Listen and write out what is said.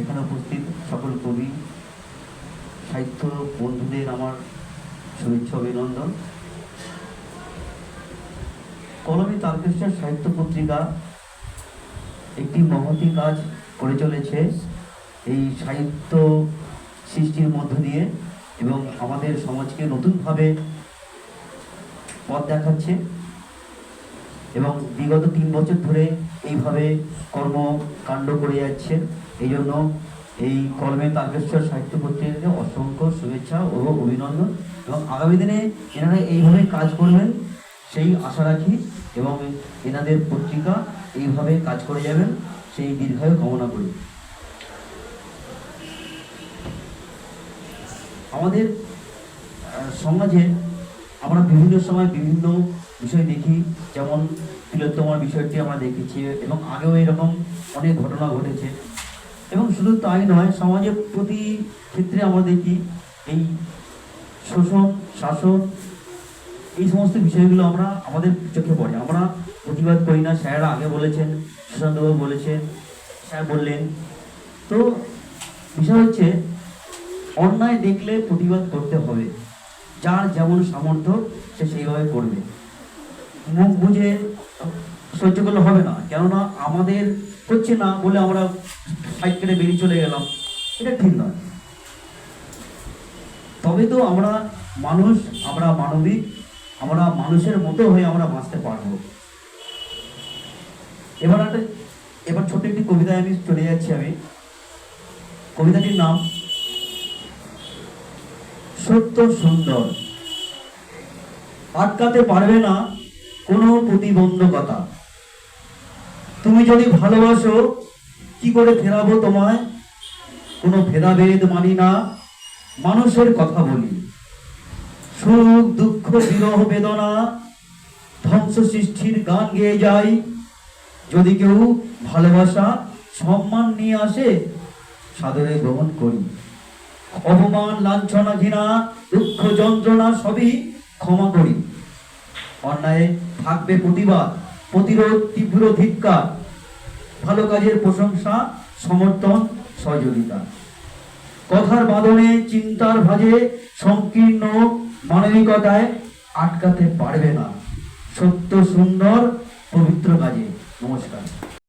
এখানে উপস্থিত সকল কবি, সাহিত্য বন্ধুদের আমার শুভেচ্ছা, অভিনন্দন। কলমী তারকেশ্বর সাহিত্য পত্রিকা একটি মহতি কাজ করে চলেছে এই সাহিত্য সৃষ্টির মধ্য দিয়ে এবং আমাদের সমাজকে নতুনভাবে পথ দেখাচ্ছে। এবং বিগত তিন বছর ধরে এইভাবে কর্মকাণ্ড করে যাচ্ছে। এই জন্য এই কলমে তারকেশ্বর সাহিত্য পত্রিকাকে অসংখ্য শুভেচ্ছা ও অভিনন্দন এবং আগামী দিনে এনারা এইভাবে কাজ করবেন, সেই আশা রাখি এবং এনাদের পত্রিকা এইভাবে কাজ করে যাবেন, সেই দীর্ঘায়ু কামনা করি। আমাদের সমাজে আমরা বিভিন্ন সময় বিভিন্ন বিষয় দেখি, যেমন তিলোত্তমার বিষয়টি আমরা দেখেছি এবং আগেও এরকম অনেক ঘটনা ঘটেছে। এবং শুধু তাই নয়, সমাজের প্রতি ক্ষেত্রে আমরা দেখি এই শোষণ, শাসন, এই সমস্ত বিষয়গুলো আমরা আমাদের চোখে পড়ে। আমরা প্রতিবাদ করি না স্যাররা আগে বলেছেন, সুশান্তবাবু বলেছেন, স্যার বললেন। তো বিষয় হচ্ছে, অন্যায় দেখলে প্রতিবাদ করতে হবে। যার যেমন সামর্থ্য, সে সেইভাবে করবে। মুখ বুঝে সহ্য করলে হবে না। কেননা আমাদের হচ্ছে না বলে আমরা সাইড কেটে বেরিয়ে চলে গেলাম। এটা ঠিক নয়। তবে তো আমরা মানুষ, আমরা মানবিক, আমরা মানুষের মতো হয়ে আমরা বাঁচতে পারব। এবার একটা, এবার ছোট একটি কবিতায় আমি চলে যাচ্ছি আমি। কবিতাটির নাম, সত্য সুন্দর। আটকাতে পারবে না কোনো প্রতিবন্ধকতা। তুমি যদি ভালোবাসো, কি করে ফেরাবো তোমায়? কোনো ভেদাভেদ মানি না, মানুষের কথা বলি। সুখ, দুঃখ, বিরহ, বেদনা ধ্বংস সৃষ্টির গান গেয়ে যাই। যদি কেউ ভালোবাসা, সম্মান নিয়ে আসে, সাদরে গ্রহণ করি। অপমান, লাঞ্ছনা, ঘৃণা, দুঃখ, যন্ত্রণা সবই ক্ষমা করি। অন্যায় থাকবে প্রতিবাদ, প্রতিরোধ, তীব্র ধিক্কার। ভালো কাজের প্রশংসা, সমর্থন, সহযোগিতা। কথার বাদনে চিন্তার ভাজে, সংকীর্ণ মানবিকতায় আটকাতে পারবে না। সত্য, সুন্দর, পবিত্র কাজে। নমস্কার।